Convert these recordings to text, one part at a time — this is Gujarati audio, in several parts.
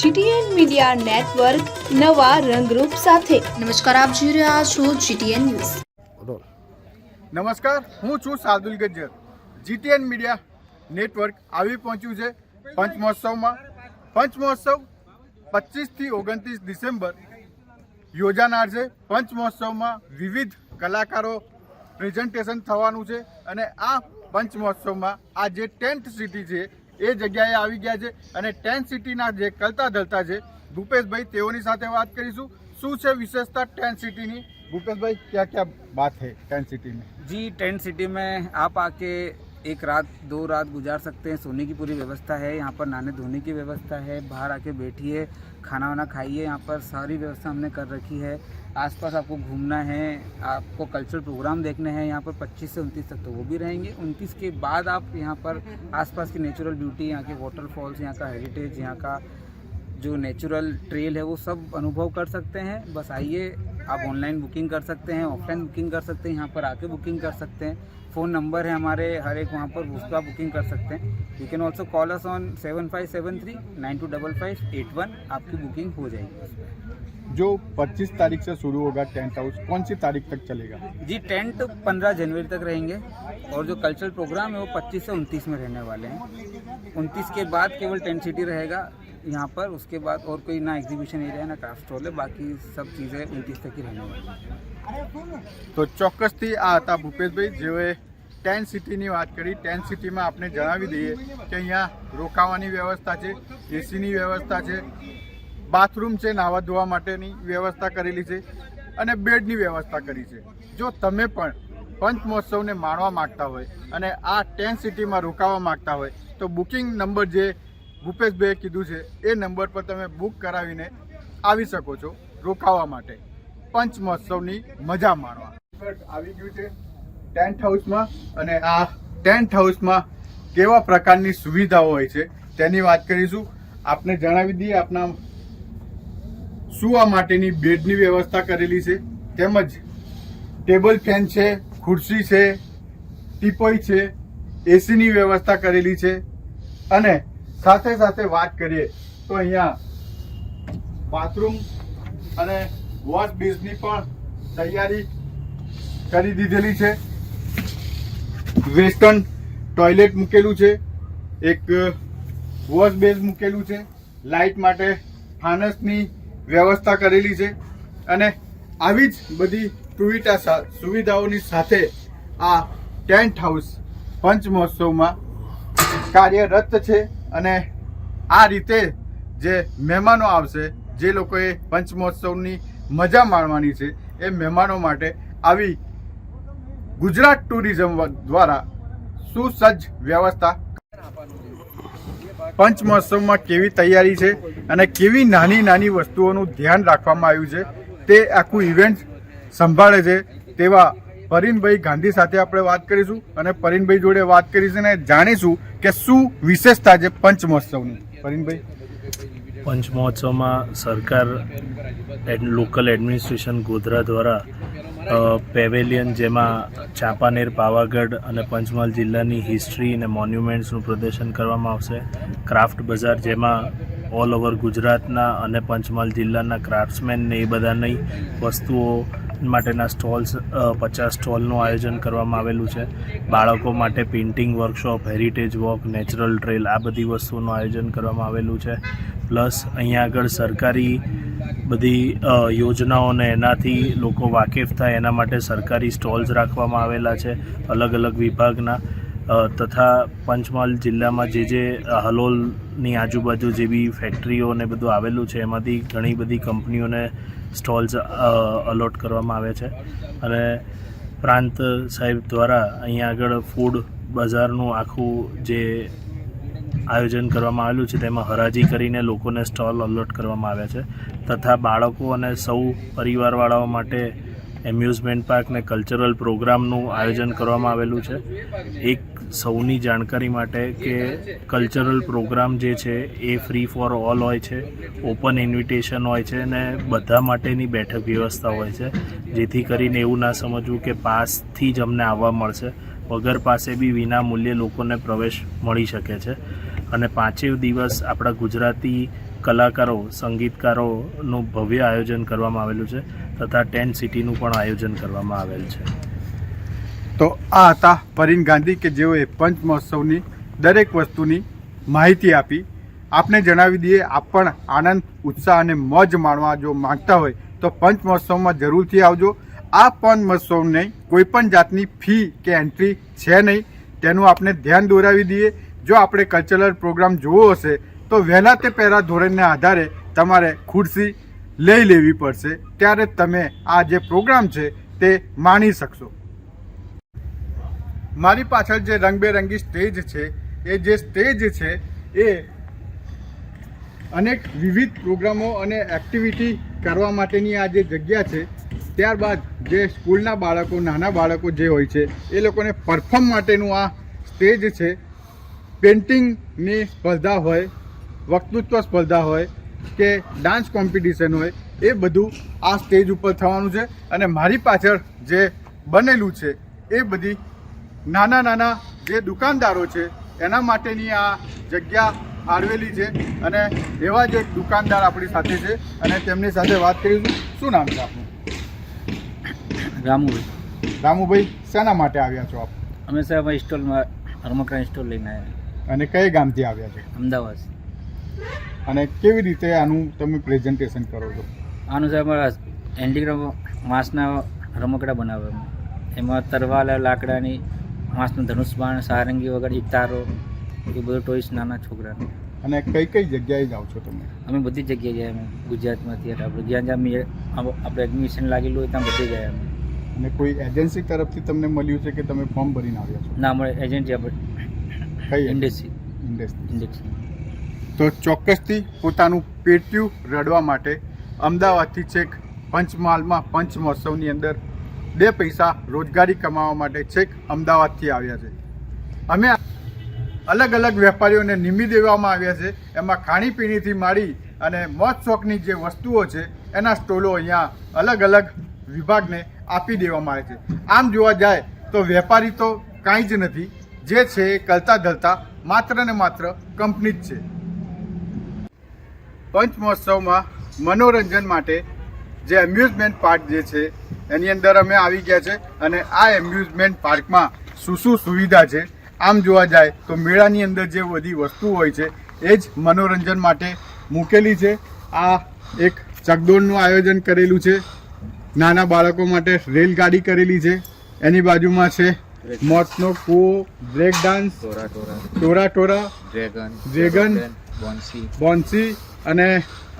જીટીએન મીડિયા નેટવર્ક નવા રંગરૂપ સાથે. નમસ્કાર આપ જોઈ રહ્યા છો જીટીએન ન્યૂઝ. નમસ્કાર હું છું Sadul Gajjar. GTN media network આવી પહોંચ્યું છે પંચમહોત્સવમાં. પંચમહોત્સવ પચીસથી ઓગણત્રીસ ડિસેમ્બર યોજાનાર છે. પંચમહોત્સવમાં વિવિધ કલાકારો પ્રેઝન્ટેશન થવાનું છે અને આ પંચમહોત્સવમાં આ જે ટેન્ટ સિટી છે એ જગ્યાએ આવી ગયા છે અને ટેન્ટ સિટીના જે કલતા ધલતા છે ભૂપેશભાઈ તેઓની સાથે વાત કરીશું શું છે વિશેષતા ટેન્ટ સિટીની भूपेश भाई क्या क्या बात है टेंट सिटी में जी टेंट सिटी में आप आके एक रात, दो रात गुजार सकते हैं। सोने की पूरी व्यवस्था है। यहाँ पर नहाने धोने की व्यवस्था है। बाहर आके बैठिए, खाना वाना खाइए। यहाँ पर सारी व्यवस्था हमने कर रखी है। आसपास आपको घूमना है, आपको कल्चरल प्रोग्राम देखने हैं। यहाँ पर 25 से 29 तक तो वो भी रहेंगे। 29 के बाद आप यहाँ पर आसपास की नेचुरल ब्यूटी यहाँ के वाटरफॉल्स यहाँ का हेरिटेज यहाँ का जो नेचुरल ट्रेल है, वो सब अनुभव कर सकते हैं। बस आइए, आप ऑनलाइन बुकिंग कर सकते हैं ऑफलाइन बुकिंग कर सकते हैं, यहाँ पर आके बुकिंग कर सकते हैं। फ़ोन नंबर है हमारे हर एक वहाँ पर उसका आप बुकिंग कर सकते हैं you can also call us on seven five seven three nine two double five eight one आपकी बुकिंग हो जाएगी उसमें जो 25 तारीख से शुरू होगा टेंट हाउस कौन सी तारीख तक चलेगा जी टेंट पंद्रह जनवरी तक रहेंगे और जो कल्चरल प्रोग्राम है वो पच्चीस से उनतीस में रहने वाले हैं उनतीस के बाद केवल टेंट सिटी रहेगा यहाँ पर उसके बाद और कोई ना एग्जीबिशन एरिया है ना क्राफ्ट स्टॉल है बाकी सब चीज़ें उनतीस तक ही रहने वाली हैं તો ચોક્કસથી આ હતા ભૂપેશભાઈ જેઓએ ટેન્ટ સિટીની વાત કરી ટેન્ટ સિટીમાં આપણે જણાવી દઈએ કે અહીંયા રોકાવાની વ્યવસ્થા છે, એસીની વ્યવસ્થા છે, બાથરૂમ છે નાહવા ધોવા માટેની વ્યવસ્થા કરેલી છે અને બેડની વ્યવસ્થા કરી છે. જો તમે પણ પંચમહોત્સવને માણવા માગતા હોય અને આ ટેન્ટ સિટીમાં રોકાવા માગતા હોય, તો બુકિંગ નંબર જે ભૂપેશભાઈએ કીધું છે, એ નંબર પર તમે બુક કરાવીને આવી શકો છો રોકાવા માટે. પંચમહોત્સવની મજા માણવા. આવી ગયું છે. ટેન્ટ હાઉસમાં અને આ ટેન્ટ હાઉસમાં કેવા પ્રકારની સુવિધાઓ હોય છે તેની વાત કરીશું. આપને જણાવી દઈએ આપના સુવા માટેની બેડની વ્યવસ્થા કરેલી છે. તેમજ ટેબલ ફેન છે, ખુરશી છે ટીપોઈ છે, એસીની વ્યવસ્થા કરેલી છે. અને સાથે સાથે વાત કરીએ તો અહીંયા બાથરૂમ અને વોશ બેઝની પણ તૈયારી કરી દીધેલી છે. વેસ્ટર્ન ટોયલેટ મૂકેલું છે, એક વોશ બેઝ મૂકેલું છે, લાઇટ માટે ફાનસની વ્યવસ્થા કરેલી છે અને આવી જ બધી સુવિધા સુવિધાઓની સાથે આ ટેન્ટ હાઉસ પંચમહોત્સવમાં કાર્યરત છે અને આ રીતે જે મહેમાનો આવશે, જે લોકોએ પંચમહોત્સવની મજા માણવાની છે, એ મહેમાનો માટે આવી ગુજરાત ટુરિઝમ દ્વારા સુસજ્જ વ્યવસ્થા પંચમહોત્સવમાં કેવી તૈયારી છે અને કેવી નાની નાની વસ્તુઓનું ધ્યાન રાખવામાં આવ્યું છે તે આખું ઇવેન્ટ સંભાળે છે તેવા પરીનભાઈ ગાંધી સાથે આપણે વાત કરીશું અને પરીનભાઈ જોડે વાત કરીશું અને જાણીશું કે શું વિશેષતા છે પંચમહોત્સવની પરીનભાઈ પંચમહોત્સવમાં સરકાર એડ- લોકલ એડમિનિસ્ટ્રેશન ગોધરા દ્વારા પેવેલિયન જેમાં ચાંપાનેર, પાવાગઢ અને પંચમહાલ જિલ્લાની હિસ્ટ્રી અને મોન્યુમેન્ટ્સનું પ્રદર્શન કરવામાં આવશે. ક્રાફ્ટ બજાર જેમાં ઓલ ઓવર ગુજરાતના અને પંચમહાલ જિલ્લાના ક્રાફ્ટ્સમેનને એ બધાની વસ્તુઓ માટેના સ્ટોલ્સ પચાસ સ્ટોલનું આયોજન કરવામાં આવેલું છે. બાળકો માટે painting workshop, heritage walk, natural trail આ બધી વસ્તુઓનું આયોજન કરવામાં આવેલું છે. પ્લસ અહીંયા આગળ સરકારી બધી યોજનાઓને એનાથી લોકો વાકેફ થાય એના માટે સરકારી સ્ટોલ્સ રાખવામાં આવેલા છે અલગ અલગ વિભાગના. તથા પંચમહાલ જિલ્લામાં જે જે હલોલની આજુબાજુ જે બી ફેક્ટરીઓ ને બધું આવેલું છે એમાંથી ઘણી બધી કંપનીઓને સ્ટોલ્સ અલોટ કરવામાં આવે છે. અને પ્રાંત સાહેબ દ્વારા અહીંયા આગળ ફૂડ બજારનું આખું જે આયોજન કરવામાં આવેલું છે, તેમાં હરાજી કરીને લોકોને સ્ટોલ અલોટ કરવામાં આવ્યા છે. તથા બાળકો અને સૌ પરિવારવાળાઓ માટે એમ્યુઝમેન્ટ પાર્ક ને કલ્ચરલ પ્રોગ્રામનું આયોજન કરવામાં આવેલું છે. એક સૌની જાણકારી માટે કે કલ્ચરલ પ્રોગ્રામ જે છે એ ફ્રી ફોર ઓલ હોય છે ઓપન ઇન્વિટેશન હોય છે અને બધા માટેની બેઠક વ્યવસ્થા હોય છે, જેથી કરીને એવું ના સમજવું કે પાસથી જ અમને આવવા મળશે. વગર પાસે બી વિના મૂલ્યે લોકોને પ્રવેશ મળી શકે છે. અને પાંચેય દિવસ આપણા ગુજરાતી કલાકારો, સંગીતકારોનું ભવ્ય આયોજન કરવામાં આવેલું છે, તથા ટેન્ટ સિટીનું પણ આયોજન કરવામાં આવેલ છે. તો આ હતા પરીન ગાંધી કે જેઓએ પંચ મહોત્સવની દરેક વસ્તુની માહિતી આપી. આપને જણાવી દઈએ, આપ પણ આનંદ, ઉત્સાહ અને મોજ માણવા જો માંગતા હોય, તો પંચ મહોત્સવમાં જરૂરથી આવજો. આ પંચ મહોત્સવને કોઈ પણ જાતની ફી કે એન્ટ્રી છે નહીં. તેનું આપણે ધ્યાન દોરાવી દઈએ. જો આપણે કલ્ચરલ પ્રોગ્રામ જોવો હશે, તો વહેલા તે પહેલા ધોરણના આધારે તમારે ખુરશી લઈ લેવી પડશે. ત્યારે તમે આ જે પ્રોગ્રામ છે, તે માણી શકશો. મારી પાછળ જે રંગબેરંગી સ્ટેજ છે, એ જે સ્ટેજ છે, એ અનેક વિવિધ પ્રોગ્રામો અને એક્ટિવિટી કરવા માટેની આ જે જગ્યા છે, ત્યારબાદ જે સ્કૂલના બાળકો, નાના બાળકો જે હોય છે, એ લોકોને પરફોર્મ માટેનું આ સ્ટેજ છે. પેઇન્ટિંગની સ્પર્ધા હોય, વક્તૃત્વ સ્પર્ધા હોય કે ડાન્સ કોમ્પિટિશન હોય, એ બધું આ સ્ટેજ ઉપર થવાનું છે. અને મારી પાછળ જે બનેલું છે, એ બધી નાના નાના જે દુકાનદારો છે એના માટેની આ જગ્યા ફાળવેલી છે અને એવા જ એક દુકાનદાર આપણી સાથે છે અને તેમની સાથે વાત કરીશું. શું નામ છે આપનું? રામુભાઈ. રામુભાઈ શેના માટે આવ્યા છો આપ? અમે સાહેબ સ્ટોલમાં રમકડા સ્ટોલ લઈને આવ્યા અને કઈ ગામથી આવ્યા છો? અમદાવાદ. અને કેવી રીતે આનું તમે પ્રેઝન્ટેશન કરો છો? આનું સાહેબ હેન્ડીક્રાફ્ટ માસના રમકડા બનાવે. એમાં તરવાલા લાકડાની વાંસનું ધનુષ બાણ સારંગી વગર ઇતારો એ બધું ટોઈસ નાના છોકરાને. અને કઈ કઈ જગ્યાએ જાઓ છો તમે? અમે બધી જગ્યાએ ગયા અમે ગુજરાતમાંથી આપણે. જ્યાં જ્યાં આપણે એડમિશન લાગેલું હોય ત્યાં બધે ગયા અમે. અને કોઈ એજન્સી તરફથી તમને મળ્યું છે કે તમે ફોર્મ ભરીને આવ્યા છો? ના મળે એજન્સી આપણે. કઈ ઇન્ડસ્ટ્રી ઇન્ડસ્ટ્રી ઇન્ડસ્ટ્રી તો ચોક્કસથી પોતાનું પેટ્યું રડવા માટે અમદાવાદથી છેક પંચમહાલમાં પંચ મહોત્સવની અંદર બે પૈસા રોજગારી કમાવા માટે છેક અમદાવાદથી આવ્યા છે. અમે અલગ અલગ વેપારીઓને નિમી દેવામાં આવ્યા છે. એમાં ખાણીપીણીથી માંડી અને મોજ શોખની જે વસ્તુઓ છે, એના સ્ટોલો અહીંયા અલગ અલગ વિભાગને આપી દેવામાં આવે છે. આમ જોવા જાય તો વેપારી તો કાંઈ જ નથી, જે છે એ કરતા ધલતા માત્ર ને માત્ર કંપની જ છે. પંચ મહોત્સવમાં મનોરંજન માટે જે એમ્યુઝમેન્ટ પાર્ક જે છે એની અંદર અમે આવી ગયા છે અને આ એમ્યુઝમેન્ટ પાર્કમાં શું શું સુવિધા છે આમ જોવા જાય તો મેળાની અંદર જે બધી વસ્તુ હોય છે એ જ મનોરંજન માટે મૂકેલી છે. આ એક ચકદોડનું આયોજન કરેલું છે. નાના બાળકો માટે રેલગાડી કરેલી છે. એની બાજુમાં છે મોતનો કૂવો બ્રેક ડાન્સ ટોરા ટોરા. ટોરા ટોરા ડ્રેગન ડ્રેગન બોન્સી. બોન્સી અને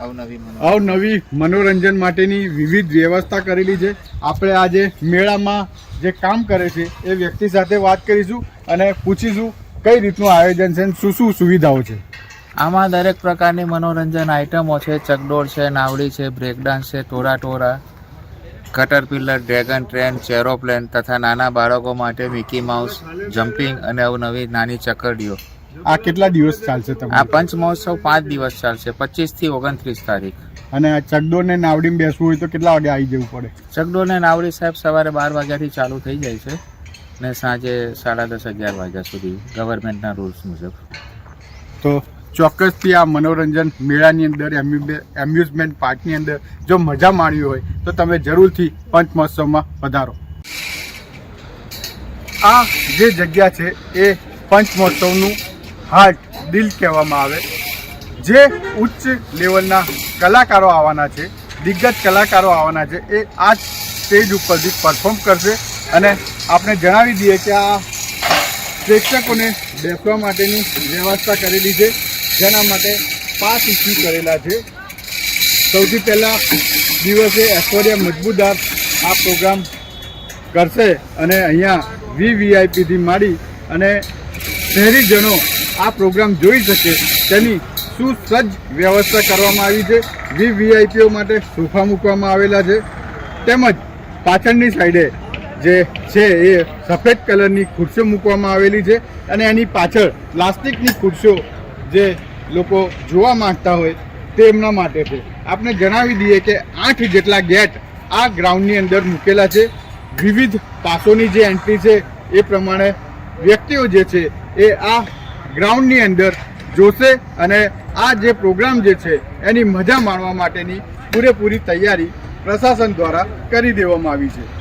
અવનવી અવનવી મનોરંજન માટેની વિવિધ વ્યવસ્થા કરેલી છે. આપણે આજે મેળામાં જે કામ કરે છે એ વ્યક્તિ સાથે વાત કરીશું અને પૂછીશું કઈ રીતનું આયોજન છે અને શું શું સુવિધાઓ છે. આમાં દરેક પ્રકારની મનોરંજન આઇટમો છે. ચકડોળ છે નાવડી છે બ્રેકડાન્સ છે ટોરા ટોરા કટરપિલ્લર ડ્રેગન ટ્રેન ચેરોપ્લેન તથા નાના બાળકો માટે મિકી માઉસ જમ્પિંગ અને અવનવી નાની ચકરડીઓ. આ કેટલા દિવસ ચાલશે આ તમે પંચ મહોત્સવ પાંચ દિવસ ચાલશે પચીસથી ઓગણત્રીસ તારીખ. અને આ ચગડો ને નાવડીમાં બેસવું હોય તો કેટલા વાગે આવી જવું પડે? ચગડો ને નાવડી સાહેબ સવારે બાર વાગ્યાથી ચાલુ થઈ જાય છે ને સાંજે સાડા દસ અગિયાર વાગ્યા સુધી ગવર્મેન્ટના રૂલ્સ મુજબ. તો ચોક્કસથી આ મનોરંજન મેળાની અંદર એમ્યુબે- એમ્યુઝમેન્ટ પાર્કની અંદર જો મજા માણવી હોય તો તમે જરૂરથી પંચ મહોત્સવમાં પધારો. આ જે જગ્યા છે એ પંચ મહોત્સવનું હાર્ટ દિલ કહેવામાં આવે. જે ઉચ્ચ લેવલના કલાકારો આવવાના છે, દિગ્ગજ કલાકારો આવવાના છે, એ આ સ્ટેજ ઉપરથી પરફોર્મ કરશે. અને આપણે જણાવી દઈએ કે આ પ્રેક્ષકોને બેસવા માટેની વ્યવસ્થા કરેલી છે, જેના માટે પાંચ ઇસ્યુ કરેલા છે. સૌથી પહેલાં દિવસે ઐશ્વર્યા મજબૂદાર આ પ્રોગ્રામ કરશે અને અહીંયા વીવીઆઈપીથી માંડી અને શહેરીજનો આ પ્રોગ્રામ જોઈ શકે તેની સુસજ્જ વ્યવસ્થા કરવામાં આવી છે. વીવીઆઈપીઓ માટે સોફા મૂકવામાં આવેલા છે. તેમજ પાછળની સાઈડે જે છે એ સફેદ કલરની ખુરશીઓ મૂકવામાં આવેલી છે અને એની પાછળ પ્લાસ્ટિકની ખુરશીઓ જે લોકો જોવા માંગતા હોય તેમના માટે છે. આપણે જણાવી દઈએ કે આઠ જેટલા ગેટ આ ગ્રાઉન્ડની અંદર મૂકેલા છે. વિવિધ પાસોની જે એન્ટ્રી છે એ પ્રમાણે વ્યક્તિઓ જે છે એ આ ગ્રાઉન્ડની અંદર જોશે અને આ જે પ્રોગ્રામ જે છે, એની મજા માણવા માટેની પૂરેપૂરી તૈયારી પ્રશાસન દ્વારા કરી દેવામાં આવી છે.